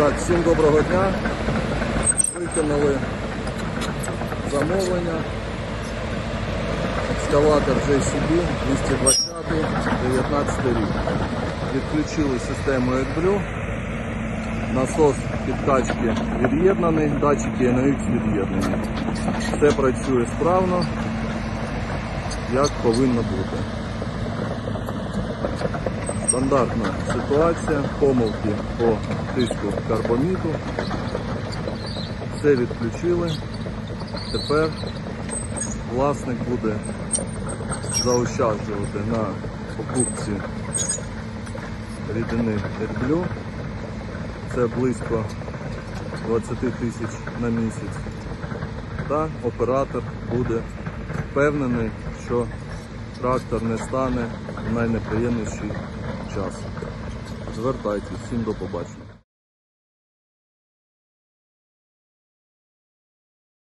Так, всім доброго дня. Виконали замовлення. Екскаватор JCB 220 19 рік. Відключили систему AdBlue. Насос підкачки від'єднаний, датчики NOx від'єднані. Все працює справно, як повинно бути. Стандартна ситуація, помилки по тиску карбоміту. Все відключили. Тепер власник буде заощаджувати на покупці рідини AdBlue. Це близько 20 тисяч на місяць. Та оператор буде впевнений, що трактор не стане в найнеприємніший час. Звертайтесь, всім до побачення.